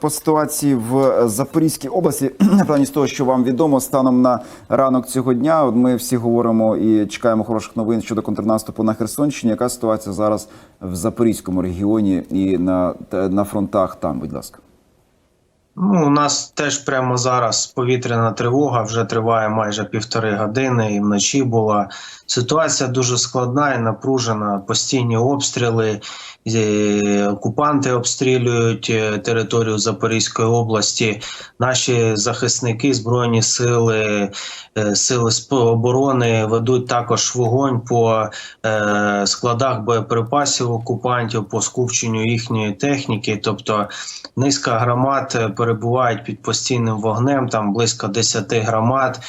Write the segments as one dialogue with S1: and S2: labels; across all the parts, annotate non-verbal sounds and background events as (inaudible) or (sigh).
S1: По ситуації в Запорізькій області, (clears throat) напевно, з того, що вам відомо, станом на ранок цього дня, ми всі говоримо і чекаємо хороших новин щодо контрнаступу на Херсонщині. Яка ситуація зараз в Запорізькому регіоні і на, та- на фронтах там, будь ласка?
S2: Ну, у нас теж прямо зараз повітряна тривога вже триває майже півтори години, і вночі була ситуація дуже складна і напружена. Постійні обстріли, окупанти обстрілюють е, територію Запорізької області. Наші захисники, збройні сили, е, сили оборони ведуть також вогонь по е, складах боєприпасів окупантів, по скупченню їхньої техніки. Тобто низка громад перебувають під постійним вогнем, там близько 10 громад.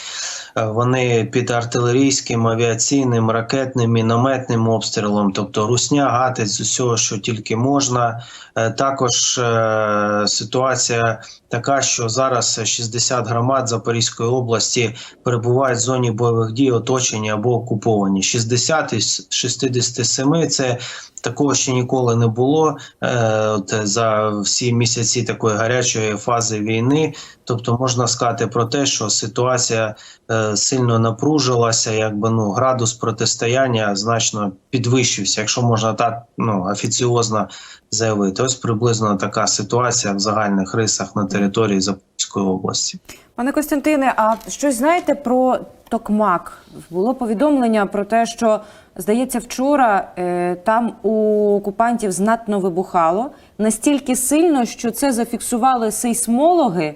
S2: Вони під артилерійським, авіаційним, ракетним, мінометним обстрілом, тобто русня гатить усього, що тільки можна. Е, Також е, ситуація така, що зараз 60 громад Запорізької області перебувають в зоні бойових дій, оточені або окуповані. 60 із 67 – це такого ще ніколи не було е, от, за всі місяці такої гарячої фази війни. Тобто можна сказати про те, що ситуація сильно напружилася, якби ну градус протистояння значно підвищився, якщо можна так ну офіціозно заявити. Ось приблизно така ситуація в загальних рисах на території Запорізької області.
S3: Пане Костянтине, а щось знаєте про Токмак? Було повідомлення про те, що здається, вчора е, там у окупантів знатно вибухало настільки сильно, що це зафіксували сейсмологи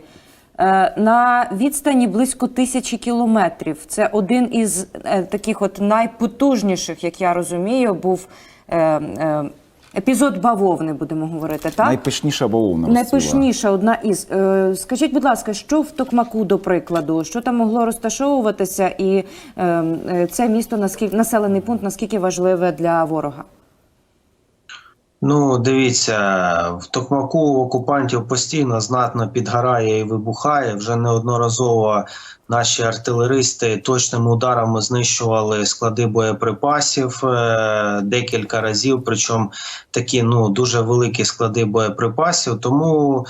S3: на відстані близько тисячі кілометрів. Це один із е, таких от найпотужніших, як я розумію, був. Е, е, Епізод бавовни, будемо говорити, так?
S1: Найпишніша бавовна.
S3: Найпишніша одна із. Е, скажіть, будь ласка, що в Токмаку, до прикладу, що там могло розташовуватися, і е, е, це місто наскільки населений пункт наскільки важливе для ворога?
S2: Ну, дивіться, в Токмаку окупантів постійно знатно підгорає і вибухає. Вже неодноразово наші артилеристи точними ударами знищували склади боєприпасів е, декілька разів. Причому такі ну дуже великі склади боєприпасів. Тому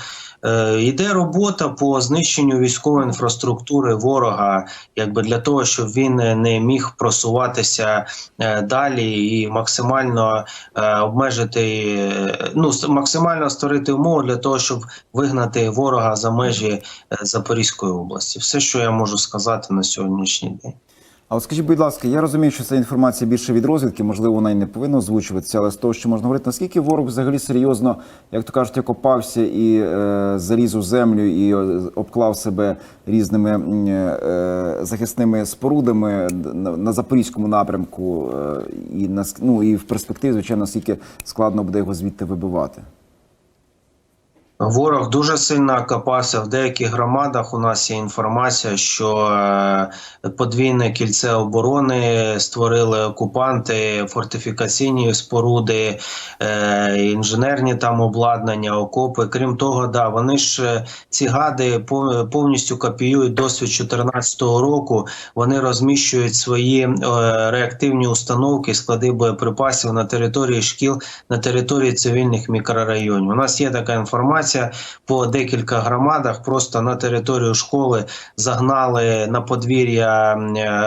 S2: йде робота по знищенню військової інфраструктури ворога, якби для того, щоб він не міг просуватися е, далі і максимально е, обмежити, е, ну максимально створити умови для того, щоб вигнати ворога за межі е, Запорізької області. Все, що я можу сказати на сьогоднішній день.
S1: А от скажіть, будь ласка, я розумію, що ця інформація більше від розвідки, можливо, вона і не повинна озвучуватися, але з того, що можна говорити, наскільки ворог взагалі серйозно, як то кажуть, окопався і е, заліз у землю і е, обклав себе різними е, захисними спорудами на, на запорізькому напрямку, е, і на ну і в перспективі, звичайно, наскільки складно буде його звідти вибивати.
S2: Ворог дуже сильно окопався в деяких громадах. У нас є інформація, що е, подвійне кільце оборони створили окупанти, фортифікаційні споруди, е, інженерні там обладнання, окопи. Крім того, да вони ж е, ці гади пов- повністю копіюють досвід 2014 року. Вони розміщують свої реактивні установки, склади боєприпасів на території шкіл, на території цивільних мікрорайонів. У нас є така інформація по декілька громадах. Просто на територію школи загнали на подвір'я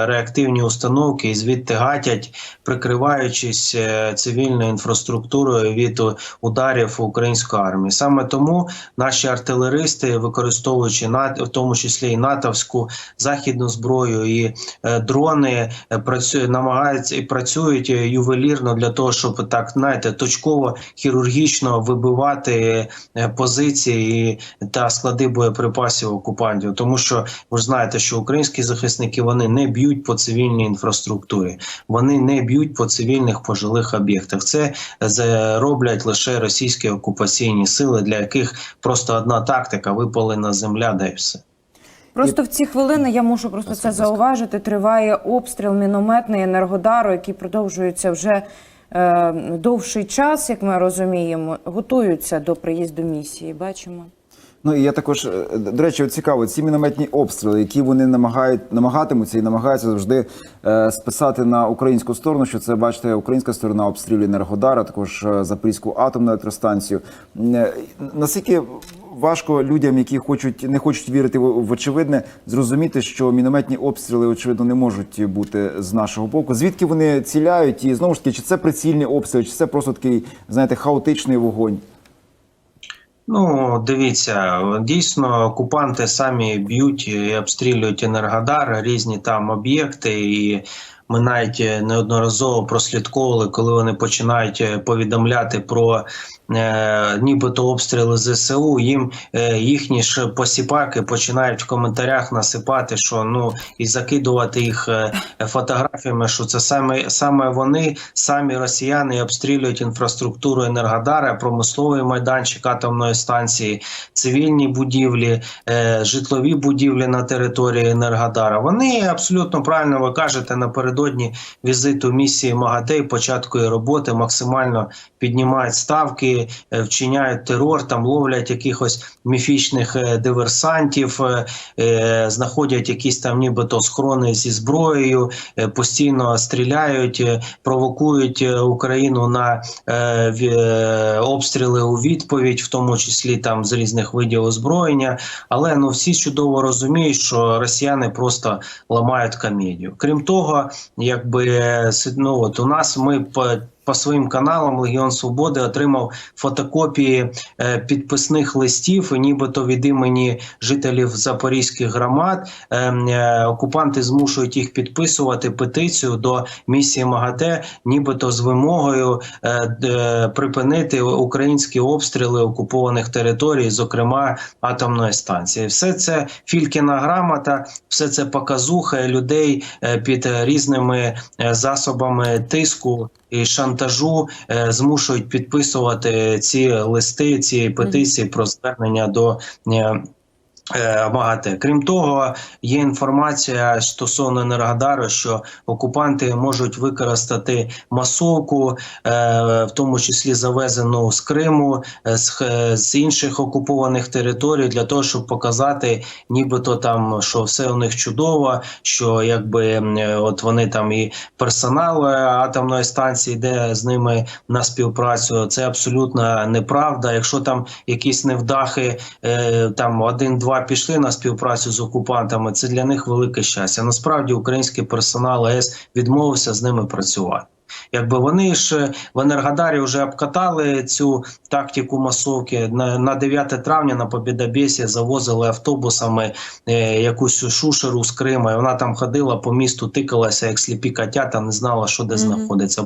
S2: реактивні установки і звідти гатять, прикриваючись е, цивільною інфраструктурою від ударів української армії. Саме тому наші артилеристи, використовуючи в тому числі і натовську західну зброю і е, дрони, е, працює, намагаються і працюють ювелірно для того, щоб так знаєте, точково хірургічно вибивати е, позиції та склади боєприпасів окупантів, тому що ви ж знаєте, що українські захисники вони не б'ють по цивільній інфраструктурі, вони не б'ють по цивільних пожилих об'єктах. Це е, роблять лише російські окупаційні сили, для яких просто одна тактика випалена земля, і все.
S3: Просто в ці хвилини я мушу просто це зауважити. Триває обстріл мінометний енергодару, який продовжується вже довший час, як ми розуміємо. Готуються до приїзду місії. Бачимо.
S1: Ну і я також е, до речі, от цікаво, ці мінометні обстріли, які вони намагають намагатимуться і намагаються завжди е, списати на українську сторону. Що це бачите, українська сторона обстрілює Енергодар, а також е, Запорізьку атомну електростанцію. Е, Наскільки важко людям, які хочуть не хочуть вірити в очевидне, зрозуміти, що мінометні обстріли очевидно не можуть бути з нашого боку. Звідки вони ціляють? І знову ж таки, чи це прицільні обстріли, чи це просто такий, знаєте, хаотичний вогонь?
S2: Ну, дивіться, дійсно, окупанти самі б'ють і обстрілюють Енергодар, різні там об'єкти, і ми навіть неодноразово прослідковували, коли вони починають е, повідомляти про е, нібито обстріли ЗСУ. Їм е, їхні ж посіпаки починають в коментарях насипати, що ну і закидувати їх е, фотографіями, що це саме саме вони, самі росіяни обстрілюють інфраструктуру Енергодара, промисловий майданчик атомної станції, цивільні будівлі, е, житлові будівлі на території Енергодара. Вони абсолютно правильно ви кажете напередодні візиту місії МАГАТЕ початку її роботи максимально піднімають ставки, е, вчиняють терор, там ловлять якихось міфічних е, диверсантів, е, знаходять якісь там нібито схорони зі зброєю, постійно стріляють, провокують Україну на обстріли у відповідь, в тому числі там з різних видів озброєння. Але ну всі чудово розуміють, що росіяни просто ламають комедію. Крім того, якби е, ну, от у нас ми по. Своїм каналам Легіон Свободи отримав фотокопії е, підписних листів, нібито від імені жителів запорізьких громад е, е, окупанти змушують їх підписувати петицію до місії МАГАТЕ, нібито з вимогою е, припинити українські обстріли окупованих територій, зокрема атомної станції. Все це фількіна грамота, все це показуха людей під різними засобами тиску і шантажу е, змушують підписувати ці листи, ці петиції про звернення до. Е, е, МАГАТЕ. Крім того, є інформація стосовно Енергодару, що окупанти можуть використати масовку, е, в тому числі завезену з Криму, е, з, інших окупованих територій, для того, щоб показати, нібито там, що все у них чудово, що якби от вони там і персонал атомної станції йде з ними на співпрацю. Це абсолютно неправда. Якщо там якісь невдахи, там один-два пішли на співпрацю з окупантами, це для них велике щастя. Насправді український персонал АЕС відмовився з ними працювати. Якби вони ж в Енергодарі вже обкатали цю тактику масовки на, на 9 травня на Побєдобєсі завозили автобусами е, якусь шушеру з Крима. І вона там ходила по місту, тикалася як сліпі котята, не знала, що де знаходиться.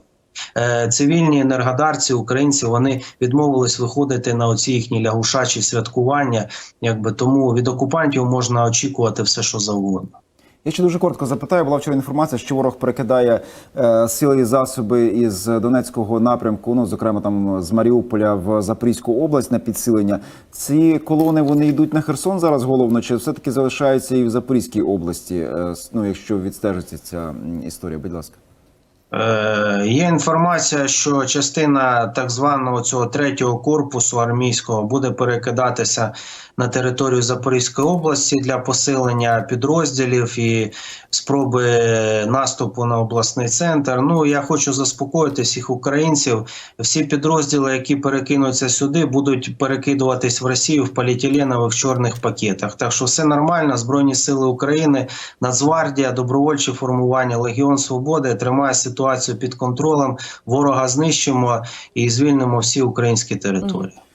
S2: Е, Цивільні енергодарці, українці, вони відмовились виходити на оці їхні лягушачі святкування. Якби тому від окупантів можна очікувати все, що завгодно.
S1: Я ще дуже коротко запитаю. Була вчора інформація, що ворог перекидає е, сили і засоби із Донецького напрямку, ну зокрема там з Маріуполя в Запорізьку область на підсилення. Ці колони вони йдуть на Херсон зараз головно, чи все таки залишаються і в Запорізькій області? Е, ну якщо відстежиться ця історія, будь ласка.
S2: Е, є інформація, що частина так званого цього третього корпусу армійського буде перекидатися на територію Запорізької області для посилення підрозділів і спроби наступу на обласний центр. Ну я хочу заспокоїти всіх українців. Всі підрозділи, які перекинуться сюди, будуть перекидуватись в Росію в поліетиленових чорних пакетах. Так що все нормально. Збройні сили України, Нацгвардія, добровольчі формування, Легіон Свободи тримає ситуацію під контролем. Ворога знищимо і звільнимо всі українські території.